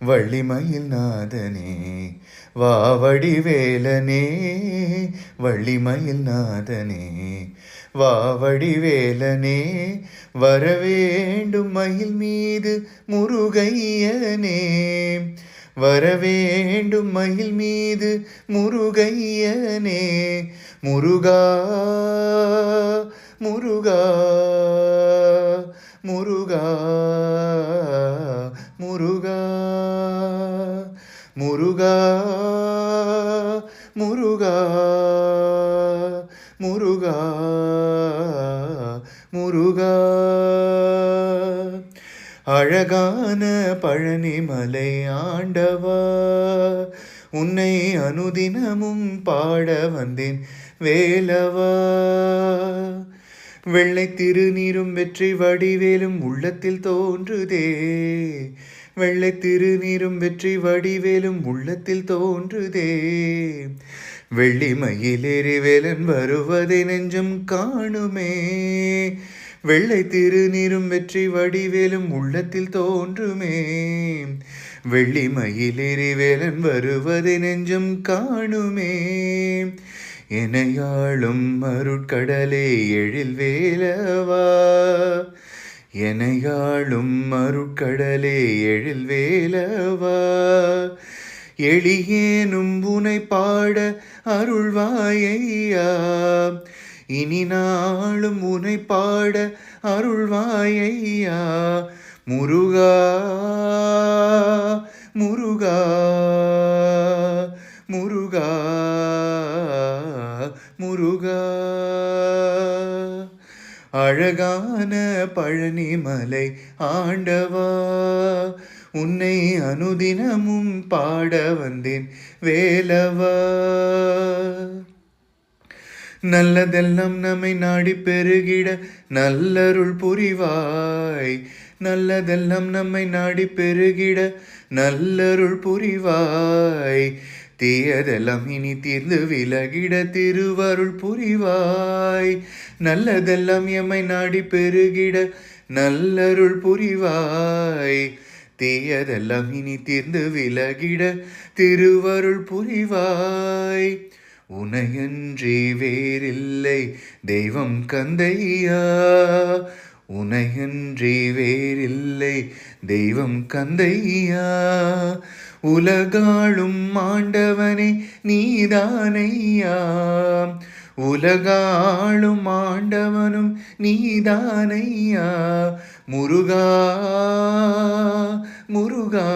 வள்ளிமயில் நாதனே வாவடி வேலனே வள்ளிமயில் நாதனே வாவடி வேலனே வரவேண்டும் மயில் மீது முருகையனே வரவேண்டும் மயில் மீது முருகையனே முருகா முருகா முருகா முருகா. முருகா முருகா முருகா முருகா. அழகான பழனிமலை ஆண்டவா உன்னை அனுதினமும் பாட வந்தேன் வேலவா. வெள்ளை திருநீரும் வெற்றி வடிவேலும் உள்ளத்தில் தோன்றுதே வெள்ளை திருநீரும் வெற்றி வடிவேலும் உள்ளத்தில் தோன்றுதே. வெள்ளி மயிலேறி வருவதை நெஞ்சம் காணுமே. வெள்ளை திருநீரும் வெற்றி வடிவேலும் உள்ளத்தில் தோன்றுமே. வெள்ளி மயிலேறி வருவதை நெஞ்சம் காணுமே. எனையாளும் அருட்கடலே எழில் வேலவா. எனையாளும் மறுக்கடலே எழில் வேலவா? எளியேனும் புனை பாட அருள்வாயையா? இனி நாளும் உனை பாட அருள்வாயையா? முருகா முருகா அழகான பழனிமலை ஆண்டவா உன்னை அனுதினமும் பாட வந்தேன் வேலவா. நல்லதெல்லாம் நம்மை நாடி பெருகிட நல்லருள் புரிவாய். நல்லதெல்லாம் நம்மை நாடி பெருகிட நல்லருள் புரிவாய். தீயதெல்லாம் இனி தீர்ந்து விலகிட திருவருள் புரிவாய். நல்லதெல்லாம் எம்மை நாடி பெருகிட நல்லருள் புரிவாய். தீயதெல்லாம் இனி தீர்ந்து விலகிட திருவருள் புரிவாய். உனையன்றி வேறில்லை தெய்வம் கந்தையா. உனையன்றி வேறில்லை தெய்வம் கந்தையா. உலகாளும் ஆண்டவனே நீதானையா? உலகாளும் ஆண்டவனும் நீதானையா? முருகா முருகா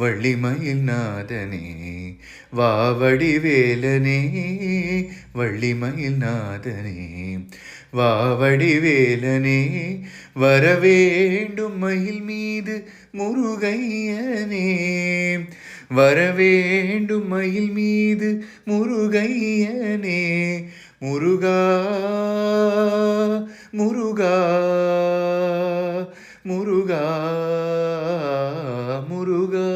வள்ளிமயில் நாதனே வாவடி வேலனே வள்ளிமயில் நாதனே வாவடி வேலனே வரவேண்டும் மயில் மீது முருகையனே வரவேண்டும் மயில் மீது முருகையனே முருகா முருகா முருகா முருகா.